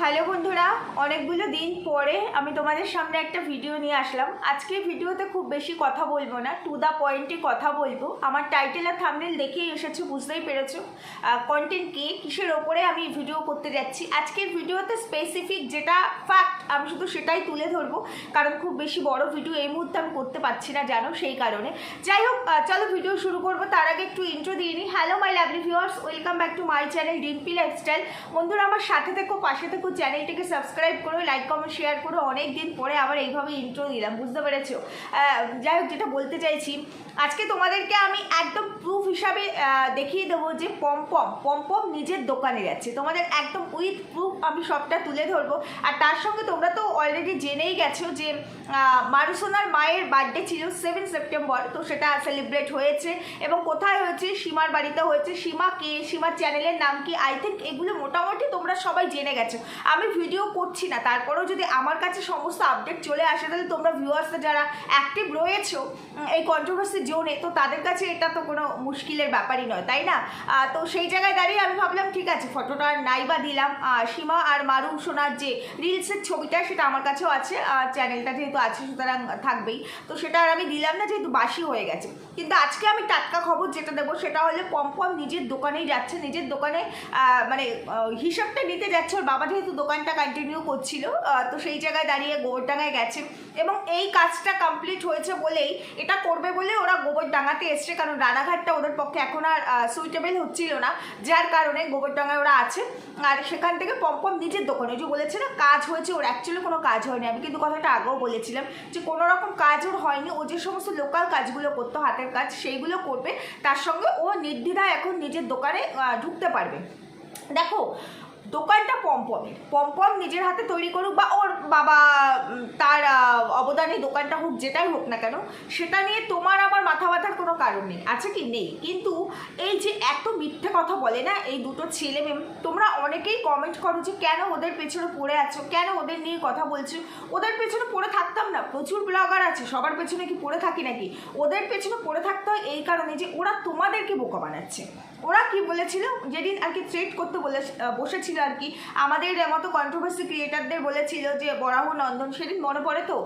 Hello বন্ধুরা, অনেকগুলো দিন পরে আমি তোমাদের সামনে একটা ভিডিও নিয়ে আসলাম। আজকে ভিডিওতে খুব বেশি কথা বলব না টু দ্য পয়েন্টে কথা বলব। আমার টাইটেল আর থামনেল দেখেই এসেছ, বুঝতেই পেরেছ। কন্টেন্ট কি, কিসের ওপরে আমি ভিডিও করতে যাচ্ছি? আজকের ভিডিওতে স্পেসিফিক যেটা ফ্যাক্ট আমি শুধু সেটাই তুলে ধরবো, কারণ খুব বেশি বড় ভিডিও এই মুহূর্তে আমি করতে পারছি না, জানো, সেই কারণে। যাই হোক চলো ভিডিও শুরু করব। তার আগে একটু ইন্ট্রো দিয়ে নিই hello my lovely viewers welcome back to my channel Dimpi lifestyle বন্ধুরা, আমার সাথে থেকো, পাশে থেকো চ্যানেলটিকে সাবস্ক্রাইব করো লাইক কমেন্ট শেয়ার করো। অনেক দিন পরে আবার এইভাবে ইন্ট্রো দিলাম, বুঝতে পেরেছ? যাই হোক, যেটা বলতে চাইছি, আজকে তোমাদেরকে আমি একদম প্রুফ হিসাবে দেখিয়ে দেবো যে পম্পম পমপম নিজের দোকানে যাচ্ছে। তোমাদের একদম উইথ প্রুফ আমি সবটা তুলে ধরবো। আর তার সঙ্গে তোমরা তো অলরেডি জেনেই গেছো যে মারুসোনার মায়ের বার্থডে ছিল সেভেন সেপ্টেম্বর তো সেটা সেলিব্রেট হয়েছে। এবং কোথায় হয়েছে? সীমার বাড়িতে হয়েছে। সীমা কে? সীমার চ্যানেলের নাম কি? আই থিঙ্ক এগুলো মোটামুটি তোমরা সবাই জেনে গেছো। আমি ভিডিও করছি না, তারপরেও যদি আমার কাছে সমস্ত আপডেট চলে আসে, তাহলে তোমরা ভিউয়ার্সরা যারা অ্যাক্টিভ রয়েছো এই কন্ট্রোভার্সি জোনে তো তাদের কাছে এটা তো কোনো মুশকিলের ব্যাপারই নয়, তাই না? তো সেই জায়গায় দাঁড়িয়ে আমি ভাবলাম, ঠিক আছে ফটোটা আর নাই বা দিলাম। সীমা আর মারুম সোনার যে রিলসের ছবিটা, সেটা আমার কাছেও আছে চ্যানেলটা যেহেতু আছে, সুতরাং থাকবেই। তো সেটা আর আমি দিলাম না, যেহেতু বাসি হয়ে গেছে। কিন্তু আজকে আমি টাটকা খবর যেটা দেবো সেটা হলে পম্পম নিজের দোকানেই যাচ্ছে, নিজের দোকানে মানে হিসাবটা নিতে যাচ্ছে। ওর বাবা যেহেতু দোকানটা কন্টিনিউ করছিল তো সেই জায়গায় দাঁড়িয়ে গোবরডাঙ্গায় গেছে। এবং এই কাজটা কমপ্লিট হয়েছে বলেই এটা করবে বলে ওরা গোবরডাঙ্গাতে এসছে, কারণ রানাঘাটটা ওদের পক্ষে এখন আর সুইটেবল হচ্ছিল না। যার কারণে গোবরডাঙ্গায় ওরা আছে। আর সেখান থেকে পম্পম নিজের দোকানে যে বলেছে না, কাজ হয়েছে, ওর অ্যাকচুয়ালি কোনো কাজ হয়নি। আমি কিন্তু কথাটা আগেও বলেছিলাম যে কোনো রকম কাজ ওর হয়নি। ও যে সমস্ত লোকাল কাজগুলো করতো হাতের কাজ সেইগুলো করবে। তার সঙ্গে ও নির্দ্বিধায় এখন নিজের দোকানে ঢুকতে পারবে। দেখো, দোকানটা পম্পমের পম্পম নিজের হাতে তৈরি করুক বা ওর বাবা তার অবদানে দোকানটা হোক, যেটাই হোক না কেন, সেটা নিয়ে তোমার আমার মাথা ব্যথার কোনো কারণ নেই। আছে কি? নেই। কিন্তু এই যে এত মিথ্যে কথা বলে না, এই দুটো ছেলে মেয়ে, তোমরা অনেকেই কমেন্ট করো যে কেন ওদের পেছনে পড়ে আছো? কেন ওদের নিয়ে কথা বলছো? ওদের পেছনে পড়ে থাকতাম না। প্রচুর ব্লগার আছে, সবার পেছনে কি পড়ে থাকি নাকি? ওদের পেছনে পড়ে থাকতে হয় এই কারণে যে ওরা তোমাদেরকে বোকা বানাচ্ছে। ওরা কি বলেছিল? যেদিন আর কি ট্রেড করতে বলে বসেছিল আর কি, আমাদের মতো কন্ট্রোভার্সি ক্রিয়েটারদের বলেছিল যে বরাহ নন্দন সেদিন মনে পড়ে তো?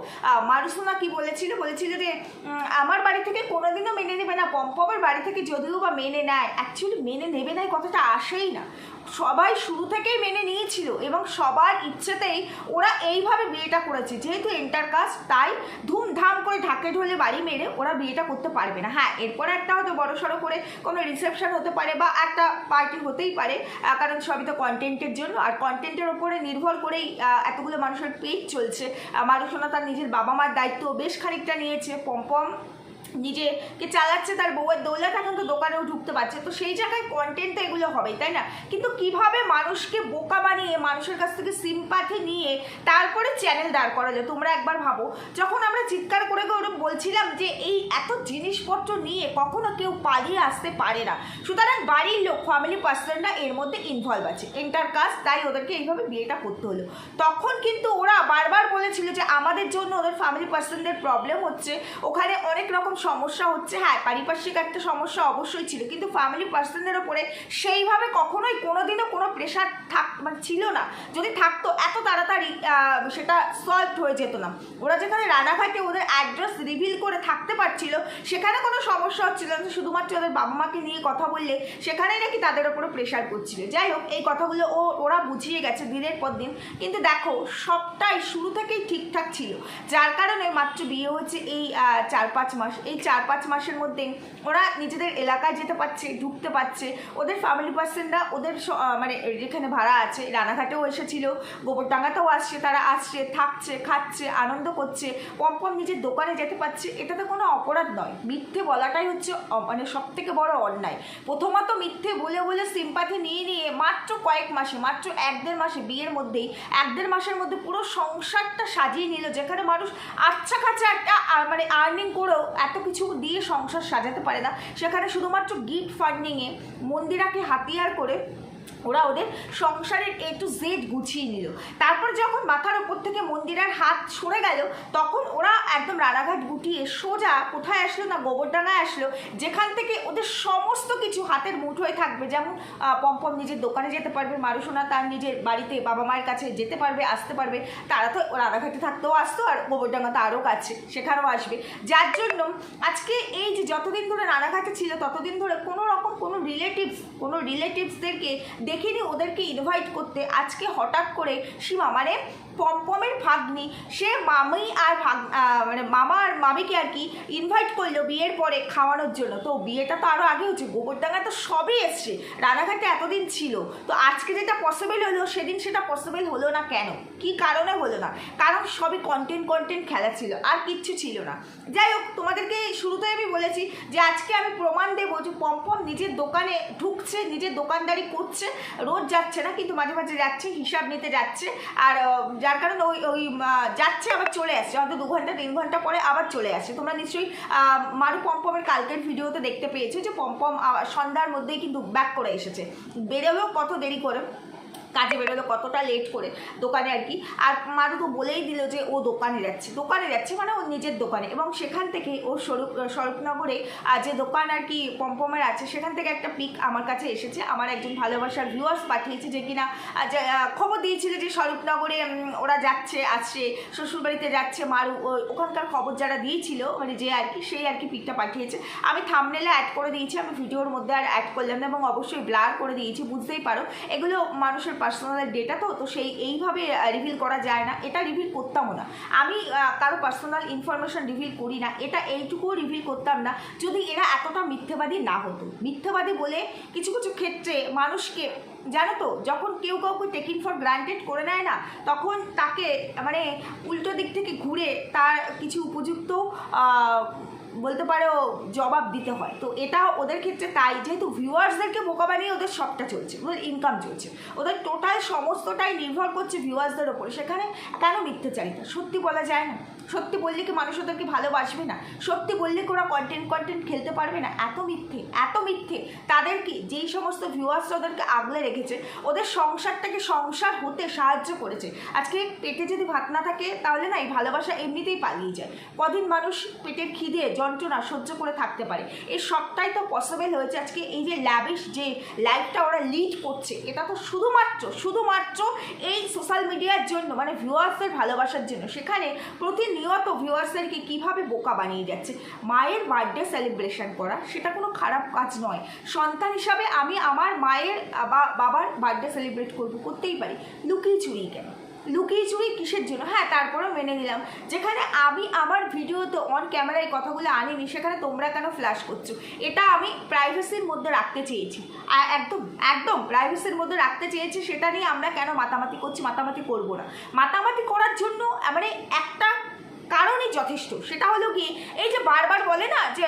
মারুসোনা কি বলেছিল? বলেছিল যে আমার বাড়ি থেকে কোনোদিনও মেনে নেবে না। পম্পমের বাড়ি থেকে যদিও বা মেনে নেয় অ্যাকচুয়ালি মেনে নেবে না কথাটা আসেই না। সবাই শুরু থেকেই মেনে নিয়েছিল এবং সবার ইচ্ছেতেই ওরা এইভাবে বিয়েটা করেছে। যেহেতু এন্টার কাস্ট তাই ধুমধাম করে ঢাকে ঢোলে বাড়ি মেরে ওরা বিয়েটা করতে পারবে না। হ্যাঁ এরপরে একটা হয়তো বড় সড়ো করে কোনো রিসেপশন হতে পারে বা একটা পার্টি হতেই পারে কারণ সবই তো কন্টেন্টের জন্য। আর কন্টেন্টের ওপরে নির্ভর করেই এতগুলো মানুষের পেট চলছে। মানুষরা তার নিজের বাবা মার দায়িত্ব বেশ খানিকটা নিয়েছে। পম্পম নিজেকে চালাচ্ছে, তার বউয়ের দৌলত এখন তো দোকানেও ঢুকতে পারছে। তো সেই জায়গায় কন্টেন্ট তো এগুলো হবেই, তাই না? কিন্তু কীভাবে মানুষকে বোকা বানিয়ে, মানুষের কাছ থেকে সিম্পাথি নিয়ে তারপরে চ্যানেল দাঁড় করা যায় তোমরা একবার ভাবো, যখন আমরা চিৎকার করে করে বলছিলাম যে এই এত জিনিসপত্র নিয়ে কখনো কেউ পালিয়ে আসতে পারে না। সুতরাং বাড়ির লোক ফ্যামিলি পার্সনরা এর মধ্যে ইনভলভ আছে। এন্টার কাস্ট তাই ওদেরকে এইভাবে বিয়েটা করতে হলো। তখন কিন্তু ওরা বারবার বলেছিল যে আমাদের জন্য ওদের ফ্যামিলি পার্সনদের প্রবলেম হচ্ছে। ওখানে অনেক রকম সমস্যা হচ্ছে হ্যাঁ পারিপার্শ্বিক একটা সমস্যা অবশ্যই ছিল, কিন্তু ফ্যামিলি পার্সনদের ওপরে সেইভাবে কখনোই কোনোদিনও কোনো প্রেশার থাক মানে ছিল না। যদি থাকতো, এত তাড়াতাড়ি সেটা সলভ হয়ে যেত না। ওরা যেখানে রানাঘাটে ওদের অ্যাড্রেস রিভিল করে থাকতে পারছিল, সেখানে কোনো সমস্যা হচ্ছিল না। শুধুমাত্র ওদের বাবা মাকে নিয়ে কথা বললে, সেখানেই নাকি তাদের ওপরে প্রেশার পড়ছিল। যাই হোক, এই কথাগুলো ও, ওরা বুঝিয়ে গেছে দিনের পর দিন। কিন্তু দেখো, সবটাই শুরু থেকেই ঠিকঠাক ছিল। যার কারণে মাত্র বিয়ে হয়েছে এই চার পাঁচ মাস। এই চার পাঁচ মাসের মধ্যে ওরা নিজেদের এলাকায় যেতে পারছে, ঢুকতে পারছে। ওদের ফ্যামিলি পার্সনরা ওদের মানে যেখানে ভাড়া আছে, রানাঘাটেও এসেছিল, গোবরডাঙ্গাতেও আসছে, তারা আসছে, থাকছে, খাচ্ছে, আনন্দ করছে পম্পম নিজের দোকানে যেতে পারছে। এটা তো কোনো অপরাধ নয়। মিথ্যে বলাটাই হচ্ছে মানে সব থেকে বড় অন্যায়। প্রথমত মিথ্যে বলে বলে সিম্পাথি নিয়ে নিয়ে মাত্র কয়েক মাসে, মাত্র এক দেড় মাসে বিয়ের মধ্যেই, এক দেড় মাসের মধ্যে পুরো সংসারটা সাজিয়ে নিল, যেখানে মানুষ আচ্ছা খাচ্ছা একটা মানে আর্নিং করেও এত কিছু দিয়ে সংসার সাজাতে পারে না। সেখানে শুধুমাত্র গিফট ফান্ডিংয়ে মন্দিরাকে হাতিয়ার করে ওরা ওদের সংসারের এ টু জেড গুছিয়ে নিল। তারপর যখন মাথার ওপর থেকে মন্দিরের হাত সরে গেল, তখন ওরা একদম রানাঘাট গুটিয়ে সোজা কোথায় আসলো না গোবরডাঙ্গায় আসলো, যেখান থেকে ওদের সমস্ত কিছু হাতের মুঠোয় থাকবে। যেমন পম্পম নিজের দোকানে যেতে পারবে, মারুসোনা তার নিজের বাড়িতে বাবা মায়ের কাছে যেতে পারবে, আসতে পারবে। তারা তো রানাঘাটে থাকতেও আসতো আর গোবরডাঙ্গা তো আরও কাছে, সেখানেও আসবে। যার জন্য আজকে এই যে যতদিন ধরে রানাঘাটে ছিল, ততদিন ধরে কোনো রকম কোনো রিলেটিভস কোনো রিলেটিভসদেরকে দেখিনি ওদেরকে ইনভাইট করতে। আজকে হঠাৎ করে সীমা মানে পম্পমের ভাগ্নি, সে মামি আর ভাগ মানে মামা আর মামিকে আর কি ইনভাইট করল বিয়ের পরে খাওয়ানোর জন্য। তো বিয়েটা তো আরও আগে হচ্ছে গোবরডাঙ্গা তো সবই এসছে, রানাঘাটে এতদিন ছিল। তো আজকে যেটা পসিবল হলো, সেদিন সেটা পসিবল হলো না কেন? কি কারণে হলো না? কারণ সবই কন্টেন্ট কন্টেন্ট খেলা ছিল, আর কিচ্ছু ছিল না। যাই হোক, তোমাদেরকে শুরুতে আমি বলেছি যে আজকে আমি প্রমাণ দেবো যে পম্পম নিজের দোকানে ঢুকছে, নিজের দোকানদারি করছে রোজ যাচ্ছে না, কিন্তু মাঝে মাঝে যাচ্ছে, হিসাব নিতে যাচ্ছে। আর যার কারণে ওই ওই যাচ্ছে, আবার চলে আসছে। হয়তো দু ঘণ্টা, তিন ঘণ্টা পরে আবার চলে আসছে। তোমরা নিশ্চয়ই মারু পম্পমের কালকের ভিডিওতে দেখতে পেয়েছ যে পম্পম সন্ধ্যার মধ্যেই কিন্তু ব্যাক করে এসেছে। বেরোলেও কত দেরি করে? কাজে বেরোলো, কতটা লেট করে দোকানে আর কি। আর মারু তো বলেই দিল যে ও দোকানে যাচ্ছে। দোকানে যাচ্ছে মানে ওর নিজের দোকানে। এবং সেখান থেকে ও স্বরূপ, স্বরূপনগরে যে দোকান আর কি পম্পমের আছে, সেখান থেকে একটা পিক আমার কাছে এসেছে। আমার একজন ভালোবাসার ভিউয়ার্স পাঠিয়েছে যে কিনা খবর দিয়েছিল যে স্বরূপনগরে ওরা যাচ্ছে, আসছে, শ্বশুরবাড়িতে যাচ্ছে মারু। ওখানকার খবর যারা দিয়েছিল মানে যে আর কি, সেই আর কি পিকটা পাঠিয়েছে। আমি থামনেলে অ্যাড করে দিয়েছি, আমি ভিডিওর মধ্যে আর অ্যাড করলাম না এবং অবশ্যই ব্লার করে দিয়েছি, বুঝতেই পারো। এগুলো মানুষের পার্সোনাল ডেটা তো তো সেই এইভাবে রিভিল করা যায় না। এটা রিভিল করতামও না। আমি কারও পার্সোনাল ইনফরমেশন রিভিল করি না। এটা এইটুকুও রিভিল করতাম না। যদি এরা এতটা মিথ্যেবাদী না হতো। মিথ্যেবাদী বলে কিছু কিছু ক্ষেত্রে মানুষকে, জানো তো, যখন কেউ কাউকে টেকিং ফর গ্রান্টেড করে নেয় না, তখন তাকে মানে উল্টো দিক থেকে ঘুরে তার কিছু উপযুক্ত বলতে পারো, জবাব দিতে হয়। তো এটা ওদের ক্ষেত্রে তাই, যেহেতু ভিউয়ার্সদেরকে বোকা বানিয়ে ওদের সবটা চলছে, ওদের ইনকাম চলছে। ওদের টোটাল সমস্তটাই নির্ভর করছে ভিউয়ার্সদের ওপরে। সেখানে কেন মিথ্যে চাহিদা সত্যি বলা যায় না। সত্যি বললে কি মানুষ ওদেরকে ভালোবাসবে না? সত্যি বললে কি ওরা কন্টেন্ট কন্টেন্ট খেলতে পারবে না? এত মিথ্যে এত মিথ্যে। তাদের কি যেই সমস্ত ভিউয়ার্সরা ওদেরকে আগলে রেখেছে, ওদের সংসারটাকে সংসার হতে সাহায্য করেছে। আজকে পেটে যদি ভাত না থাকে, তাহলে না এই ভালোবাসা এমনিতেই পালিয়ে যায়। কদিন মানুষ পেটের খিদে, যন্ত্রণা সহ্য করে থাকতে পারে। এই সবটাই তো পসিবল হয়েছে আজকে এই যে ল্যাবিশ যে লাইফটা ওরা লিড করছে, এটা তো শুধুমাত্র শুধুমাত্র এই সোশ্যাল মিডিয়ার জন্য মানে ভিউয়ার্সদের ভালোবাসার জন্য। সেখানে প্রতিনিয়ত ভিউয়ার্সদেরকে কীভাবে বোকা বানিয়ে যাচ্ছে? মায়ের বার্থডে সেলিব্রেশন করা, সেটা কোনো খারাপ কাজ নয়। সন্তান হিসাবে আমি আমার মায়ের বাবার বার্থডে সেলিব্রেট করব, করতেই পারি। লুকিয়ে চুরি কেন? লুকিয়ে চুরি কিসের জন্য? হ্যাঁ তারপরেও মেনে নিলাম। যেখানে আমি আমার ভিডিওতে অন ক্যামেরায় কথাগুলো আনিনি, সেখানে তোমরা কেন ফ্ল্যাশ করছ? এটা আমি প্রাইভেসির মধ্যে রাখতে চেয়েছি। একদম একদম প্রাইভেসির মধ্যে রাখতে চেয়েছি, সেটা নিয়ে আমরা কেন মাতামাতি করছি, মাতামাতি করব না। মাতামাতি করার জন্য মানে একটা কারণই যথেষ্ট। সেটা হলো কি এই যে বারবার বলে না যে,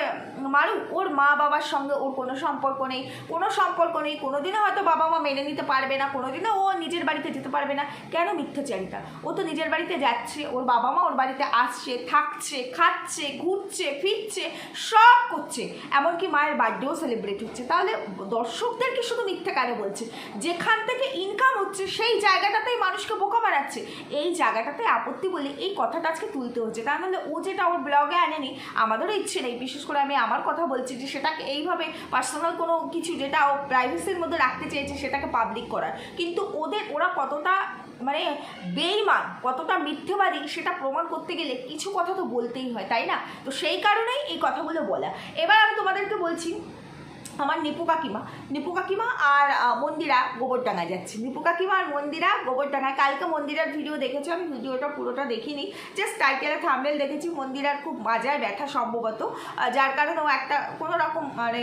মারু, ওর মা বাবার সঙ্গে ওর কোনো সম্পর্ক নেই, কোনো সম্পর্ক নেই, কোনোদিনও হয়তো বাবা মা মেনে নিতে পারবে না, কোনোদিনও ও নিজের বাড়িতে যেতে পারবে না। কেন মিথ্যাচারিতা? ও তো নিজের বাড়িতে যাচ্ছে, ওর বাবা মা ওর বাড়িতে আসছে, থাকছে, খাচ্ছে, ঘুরছে, ফিরছে, সব করছে। এমনকি মায়ের বার্থডেও সেলিব্রেট হচ্ছে। তাহলে দর্শকদেরকে শুধু মিথ্যে কেন বলছে? যেখান থেকে ইনকাম হচ্ছে, সেই জায়গাটাতেই মানুষকে বোকা বানাচ্ছে। এই জায়গাটাতে আপত্তি বলে এই কথাটা আজকে তুলতে হচ্ছে। তা নাহলে ও যেটা ওর ব্লগে আনেনি, আমাদেরও ইচ্ছে নেই। বিশেষ করে আমি আমার কথা বলছি যে সেটাকে এইভাবে পার্সোনাল কোনো কিছু যেটা ও প্রাইভেসির মধ্যে রাখতে চেয়েছে, সেটাকে পাবলিক করার। কিন্তু ওদের, ওরা কতটা মানে বেইমান, কতটা মিথ্যেবাদী, সেটা প্রমাণ করতে গেলে কিছু কথা তো বলতেই হয়, তাই না? তো সেই কারণেই এই কথাগুলো বলা। এবার আমি তোমাদেরকে বলছি আমার নিপু কাকিমা। নিপু কাকিমা আর মন্দিরা গোবরডাঙ্গায় যাচ্ছে। নিপু কাকিমা আর মন্দিরা গোবরডাঙ্গায়। কালকে মন্দিরার ভিডিও দেখেছি? আমি ভিডিওটা পুরোটা দেখিনি। জাস্ট টাইটেলে থামবেল দেখেছি, মন্দিরার খুব মাজায় ব্যথা সম্ভবত। যার কারণে ও একটা কোনো রকম মানে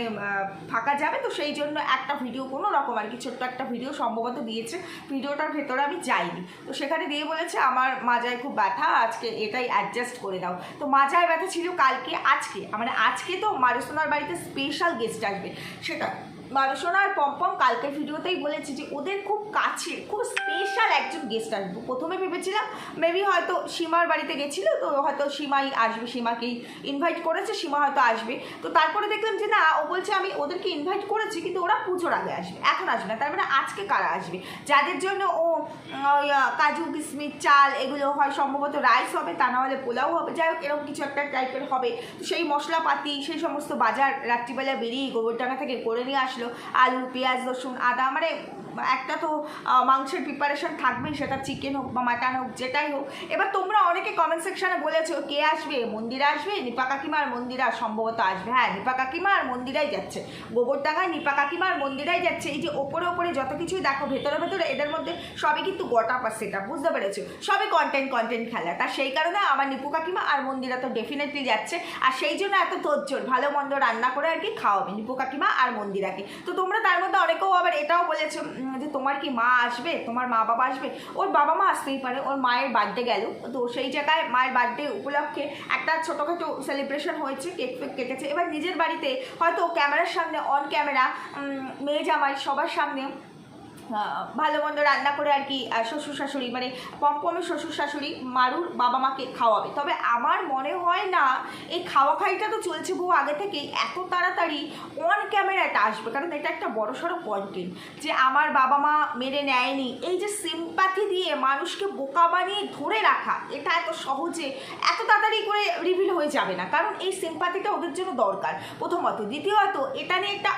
ফাঁকা যাবে। তো সেই জন্য একটা ভিডিও, কোনো রকম আর কি, ছোট্ট একটা ভিডিও সম্ভবত দিয়েছে। ভিডিওটার ভেতরে আমি যাইনি। তো সেখানে দিয়ে বলেছে, আমার মাজায় খুব ব্যথা, আজকে এটাই অ্যাডজাস্ট করে দাও। তো মাজায় ব্যথা ছিল কালকে, আজকে। মানে আজকে তো মারুসোনার বাড়িতে স্পেশাল গেস্ট আসবে। সেটা মারুসোনা আর পম্পম কালকের ভিডিওতেই বলেছে যে ওদের খুব কাছের, খুব স্পেশাল একজন গেস্ট আসব। প্রথমে ভেবেছিলাম মেবি হয়তো সীমার বাড়িতে গেছিল, তো হয়তো সীমাই আসবে, সীমাকেই ইনভাইট করেছে, সীমা হয়তো আসবে। তো তারপরে দেখলাম যে না, ও বলছে, আমি ওদেরকে ইনভাইট করেছি, কিন্তু ওরা পুজোর আগে আসবে, এখন আসবে না। তার মানে আজকে কারা আসবে? যাদের জন্য ও কাজু কিশমিশ চাল এগুলো হয়, সম্ভবত রাইস হবে, তা না হলে পোলাও হবে, যাই হোক, এরকম কিছু একটা টাইপের হবে। সেই মশলাপাতি, সেই সমস্ত বাজার, রাত্রিবেলা বেরিয়ে গোবরডাঙ্গা থেকে করে নিয়ে আসলো আলু, পেঁয়াজ, রসুন, আদা মানে একটা তো মাংসের প্রিপারেশন থাকবেই, সেটা চিকেন হোক বা মাটন হোক, যেটাই হোক। এবার তোমরা অনেকে কমেন্ট সেকশানে বলেছ, কে আসবে? মন্দিরা আসবে? নিপা কাকিমা আর মন্দিরা সম্ভবত আসবে। হ্যাঁ নিপা কাকিমা আর মন্দিরাই যাচ্ছে। গোবরডাঙ্গায় নিপা কাকিমা আর মন্দিরাই যাচ্ছে। এই যে ওপরে ওপরে যত কিছুই দেখো, ভেতরে ভেতরে এদের মধ্যে সবই কিন্তু গোটা পাস সেটা বুঝতে পেরেছ? সবই কন্টেন্ট কন্টেন্ট খেলা। তা সেই কারণে আমার নিপু কাকিমা আর মন্দিরা তো ডেফিনেটলি যাচ্ছে। আর সেই জন্য এত তোজ্জোর ভালো মন্দ রান্না করে আর কি খাওয়াবে নিপু কাকিমা আর মন্দিরাকে। তো তোমরা তার মধ্যে অনেকেও আবার এটাও বলেছ যে তোমার কি মা আসবে? তোমার মা বাবা আসবে? ওর বাবা মা আসতেই পারে, ওর মায়ের বার্থডে গেল। তো সেই জায়গায় মায়ের বার্থডে উপলক্ষে একটা ছোটোখাটো সেলিব্রেশন হয়েছে কেক ফেক কেটেছে। এবার নিজের বাড়িতে হয়তো ক্যামেরার সামনে অন ক্যামেরা মেয়ে জামাই সবার সামনে ভালো মন্দ রান্না করে আর কি শ্বশুর শাশুড়ি মানে পম্পমের শ্বশুর শাশুড়ি মারুর বাবা মাকে খাওয়াবে। তবে আমার মনে হয় না, এই খাওয়া খাইটা তো চলছে বহু আগে থেকেই, এত তাড়াতাড়ি অন ক্যামেরাটা আসবে। কারণ এটা একটা বড় সড়ো কন্টেন্ট যে আমার বাবা মা মেরে নেয়নি। এই যে সিম্পাথি দিয়ে মানুষকে বোকা বানিয়ে ধরে রাখা, এটা এত সহজে, এত তাড়াতাড়ি করে রিভিল হয়ে যাবে না। কারণ এই সিম্পাথিটা ওদের জন্য দরকার। প্রথমত। দ্বিতীয়ত, এটা নিয়ে একটা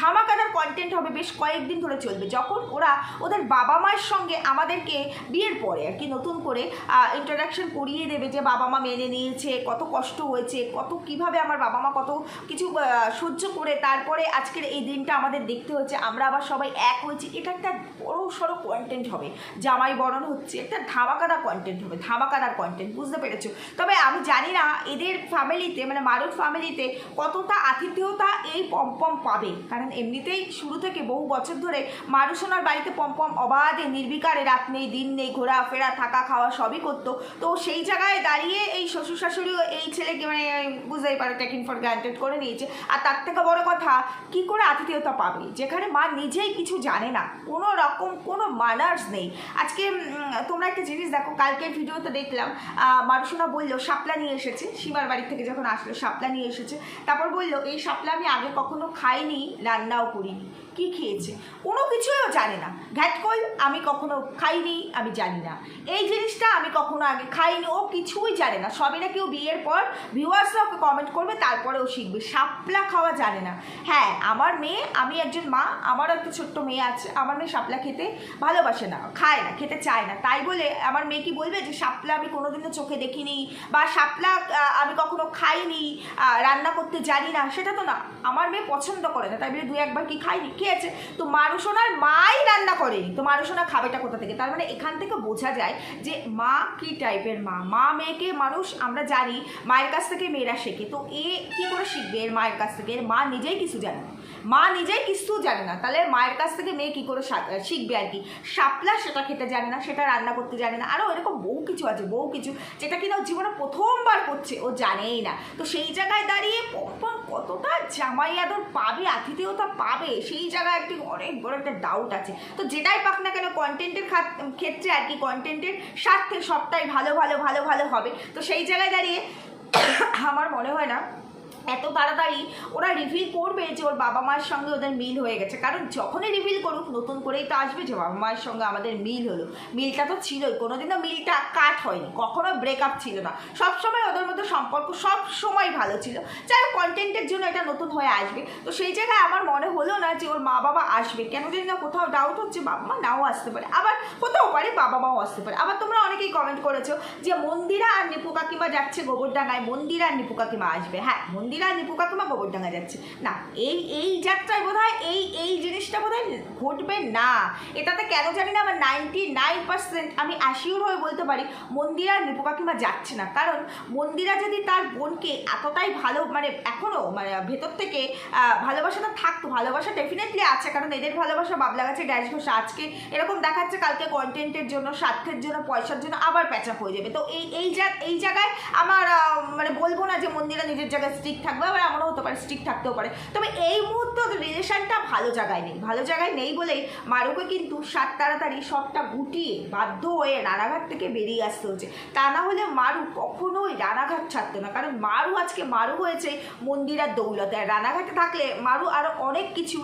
ধামাকাদার কন্টেন্ট হবে বেশ কয়েকদিন ধরে চলবে। যখন ওরা ওদের বাবা মায়ের সঙ্গে আমাদেরকে বিয়ের পরে আর কি নতুন করে ইন্ট্রোডাকশন করিয়ে দেবে যে বাবা মা মেনে নিয়েছে, কত কষ্ট হয়েছে, কত কীভাবে আমার বাবা মা কত কিছু সহ্য করে তারপরে আজকের এই দিনটা আমাদের দেখতে হচ্ছে আমরা আবার সবাই এক হয়েছি। এটা একটা বড় সড়ো কন্টেন্ট হবে। জামাই বরণ হচ্ছে, একটা ধামাকাদার কন্টেন্ট হবে, ধামাকাদার কন্টেন্ট বুঝতে পেরেছ? তবে আমি জানি না এদের ফ্যামিলিতে মানে মারুর ফ্যামিলিতে কতটা আতিথেয়তা এই পম্পম পাবে। কারণ এমনিতেই শুরু থেকে বহু বছর ধরে মারুসোনার বাড়িতে পম্পম অবাধে নির্বিকারে রাত নেই, দিন নেই, ঘোরাফেরা, থাকা খাওয়া সবই করতো। তো সেই জায়গায় দাঁড়িয়ে এই শ্বশুর শাশুড়িও এই ছেলেকে মানে বুঝতেই পারো টেকিং ফর গ্রান্টেড করে নিয়েছে। আর তার থেকে বড় কথা, কি করে আতিথেয়তা পাবে? যেখানে মা নিজেই কিছু জানে না, কোনো রকম কোনো মানার্স নেই। আজকে তোমরা একটা জিনিস দেখো, কালকের ভিডিওতে দেখলাম মারুসোনা বলল, শাপলা নিয়ে এসেছে। সীমার বাড়ি থেকে যখন আসলো, শাপলা নিয়ে এসেছে। তারপর বলল, এই শাপলা আমি আগে কখনো খাইনি রান্নাও করিনি। কি খেয়েছে? কোনো কিছুই ও জানে না। ঘ্যাটকল আমি কখনো খাইনি আমি জানি না। এই জিনিসটা আমি কখনো আগে খাইনি ও কিছুই জানে না। সবই না কেউ বিয়ের পর ভিউয়ার্সরা ওকে কমেন্ট করবে তারপরে ও শিখবে। শাপলা খাওয়া জানে না। হ্যাঁ আমার মেয়ে আমি একজন মা আমারও একটা ছোট্ট মেয়ে আছে আমার মেয়ে শাপলা খেতে ভালোবাসে না খায় না খেতে চায় না। তাই বলে আমার মেয়ে কি বলবে যে শাপলা আমি কোনোদিনও চোখে দেখিনি বা আহ, আমি কখনো খাইনি রান্না করতে জানি না। সেটা তো না আমার মেয়ে পছন্দ করে না। তাই বলে দু একবার কি খাইনি? খেয়েছে তো মারুসোনার মাই রান্না করেনি তো মারুসোনা খাবেটা কোথা থেকে? তার মানে এখান থেকে বোঝা যায় যে মা কি টাইপের মা? মা মেয়েকে মানুষ আমরা জানি মায়ের কাছ থেকে মেয়েরা শেখে। তো এ কি করে শিখবে এর মায়ের কাছ থেকে? এর মা নিজেই কিছু জানে না। মা নিজেই কিছু জানে না। তাহলে মায়ের কাছ থেকে মেয়ে কী করে শিখবে আর কি? শাপলা সেটা খেতে জানে না, সেটা রান্না করতে জানে না। আরও এরকম বহু কিছু আছে, বহু কিছু, যেটা কিনা ও জীবনে প্রথমবার করছে, ও জানেই না। তো সেই জায়গায় দাঁড়িয়ে পম্পম কতটা জামাই আদর পাবে, আতিথেয়তা পাবে, সেই জায়গায় একটি অনেক বড় একটা ডাউট আছে। তো যেটাই পাক না কেন কন্টেন্টের ক্ষেত্রে আর কি কন্টেন্টের স্বার্থে সবটাই ভালো ভালো ভালো ভালো হবে। তো সেই জায়গায় দাঁড়িয়ে আমার মনে হয় না এত তাড়াতাড়ি ওরা রিভিল করবে যে ওর বাবা মায়ের সঙ্গে ওদের মিল হয়ে গেছে। কারণ যখনই রিভিল করুক, নতুন করেই তো আসবে যে বাবা মায়ের সঙ্গে আমাদের মিল হলো। মিলটা তো ছিলই, কোনোদিনও মিলটা কাট হয়নি, কখনো ব্রেকআপ ছিল না। সবসময় ওদের মধ্যে সম্পর্ক সব সময় ভালো ছিল। যাই হোক কন্টেন্টের জন্য এটা নতুন হয়ে আসবে। তো সেই জায়গায় আমার মনে হলো না যে ওর মা বাবা আসবে। কেন জানি না কোথাও ডাউট হচ্ছে, বাবা মা নাও আসতে পারে। আবার হতেও পারে, বাবা মাও আসতে পারে। আবার তোমরা অনেকেই কমেন্ট করেছ যে মন্দিরা আর নিপু কাকিমা যাচ্ছে গোবরডাঙ্গায়, মন্দিরা আর নিপু কাকিমা আসবে। হ্যাঁ মন্দিরা আর নিপু কাকিমা গোবরডাঙ্গা যাচ্ছে। না, এই এই যাত্রায় বোধ এই এই জিনিসটা বোধ ঘটবে না। এটাতে কেন জানি না, আমার নাইনটি নাইন পার্সেন্ট আমি অ্যাসিওর হয়ে বলতে পারি, মন্দিরা নিপু কাকিমা যাচ্ছে না। কারণ মন্দিরা যদি তার বোনকে এতটাই ভালো মানে এখনও মানে ভেতর থেকে ভালোবাসাটা থাকতো, ভালোবাসা ডেফিনেটলি আছে, কারণ এদের ভালোবাসা বাবলা গাছে ড্যাশ ঘোষা আজকে এরকম দেখাচ্ছে, কালকে কন্টেন্টের জন্য, স্বার্থের জন্য, পয়সার জন্য আবার প্যাচাপ হয়ে যাবে। তো এই এই এই জায়গায় আমার মানে বলব না যে মন্দিরা নিজের জায়গায় স্টিক স্ট্রিক থাকবে আবার এমনও হতে পারে স্ট্রিক থাকতেও পারে। তবে এই মুহূর্তে ওদের রিলেশনটা ভালো জায়গায় নেই। ভালো জায়গায় নেই বলেই মারুকে কিন্তু সাত তাড়াতাড়ি সবটা গুটিয়ে বাধ্য হয়ে রানাঘাট থেকে বেরিয়ে আসতে হচ্ছে। তা না হলে মারু কখনোই রানাঘাট ছাড়তো না। কারণ মারু আজকে, মারু হয়েছে মন্দিরার দৌলতে। আর রানাঘাটে থাকলে মারু আরও অনেক কিছু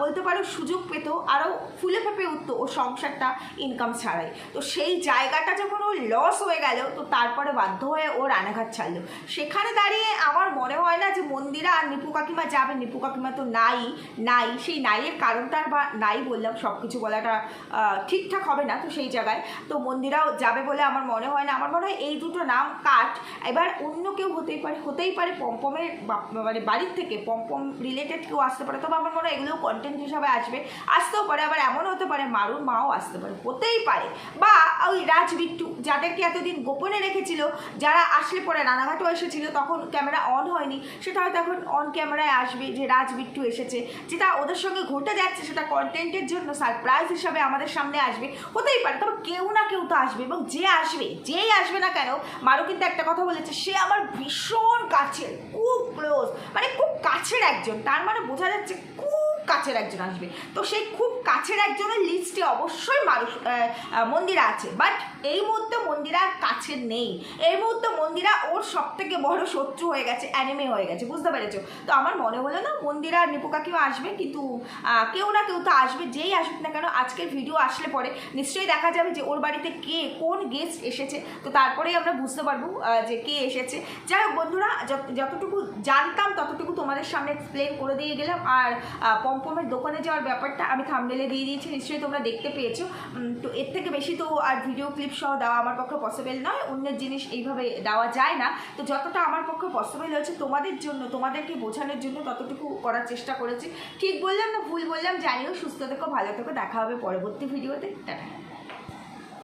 বলতে পারো, সুযোগ পেত আরও ফুলে ফেপে উঠতো ও সংসারটা ইনকাম ছাড়াই। তো সেই জায়গাটা যখন ও লস হয়ে গেল, তো তারপরে বাধ্য হয়ে ও রানাঘাট ছাড়লো। সেখানে দাঁড়িয়ে আমার মনে হয় না যে মন্দিরা আর নিপু কাকিমা যাবে? নিপু কাকিমা তো নাই নাই। সেই নাইয়ের কারণটা বা নাই বললাম সব কিছু বলাটা ঠিকঠাক হবে না তো সেই জায়গায়। তো মন্দিরাও যাবে বলে আমার মনে হয় না। আমার মনে হয় এই দুটো নাম কাট এবার অন্য কেউ হতেই পারে হতেই পারে পম্পমের মানে বাড়ির থেকে, পম্পম রিলেটেড কেউ আসতে পারে। তবে আমার মনে হয় এগুলোও কন্টেন্ট হিসাবে আসবে। আসতেও পারে, আবার এমন হতে পারে মারুর মাও আসতে পারে। হতেই পারে। বা ওই রাজ বিট্টু যাদেরকে এতদিন গোপনে রেখেছিল, যারা আসলে পরে রানাঘাটও এসেছিল, তখন ক্যামেরা অন হয়নি। সেটা হয়তো এখন অন ক্যামেরায় আসবে যে রাজবিট্টু এসেছে। যেটা ওদের সঙ্গে ঘটে যাচ্ছে, সেটা কন্টেন্টের জন্য সারপ্রাইজ হিসাবে আমাদের সামনে আসবে। হতেই পারে, তবে কেউ না কেউ তো আসবে এবং যে আসবে, যেই আসবে না কেন, মারো কিন্তু একটা কথা বলেছে, সে আমার ভীষণ কাছের, খুব ক্লোজ মানে খুব কাছের একজন। তার মানে বোঝা যাচ্ছে খুব কাছের একজন আসবে। তো সেই খুব কাছের একজনের লিস্টে অবশ্যই মানুষ মন্দিরা আছে। বাট এই মুহূর্তে মন্দিরা কাছের নেই। এই মুহূর্তে মন্দিরা ওর সব থেকে বড় শত্রু হয়ে গেছে অ্যানিমে হয়ে গেছে। বুঝতে পেরেছ? তো আমার মনে হলো না, মন্দিরা আর নিপু কাকিও আসবে, কিন্তু কেউ না কেউ তো আসবে। যেই আসুক না কেন, আজকের ভিডিও আসলে পরে নিশ্চয়ই দেখা যাবে যে ওর বাড়িতে কে, কোন গেস্ট এসেছে। তো তারপরেই আমরা বুঝতে পারব যে কে এসেছে। যাই হোক বন্ধুরা, যত- যতটুকু জানতাম, ততটুকু তোমাদের সামনে এক্সপ্লেন করে দিয়ে গেলাম। আর আহ, দোকানে যাওয়ার ব্যাপারটা আমি থামনেলে দিয়ে দিয়েছি নিশ্চয়ই তোমরা দেখতে পেয়েছ। তো এর থেকে বেশি তো আর ভিডিও ক্লিপ সহ দেওয়া আমার পক্ষে পসিবল নয় অন্যের জিনিস এইভাবে দেওয়া যায় না। তো যতটা আমার পক্ষে পসিবল হয়েছে তোমাদের জন্য তোমাদেরকে বোঝানোর জন্য ততটুকু করার চেষ্টা করেছি। ঠিক বললাম না ভুল বললাম জানিও সুস্থ থেকো ভালো থেকো দেখা হবে পরবর্তী ভিডিওতে টাটা।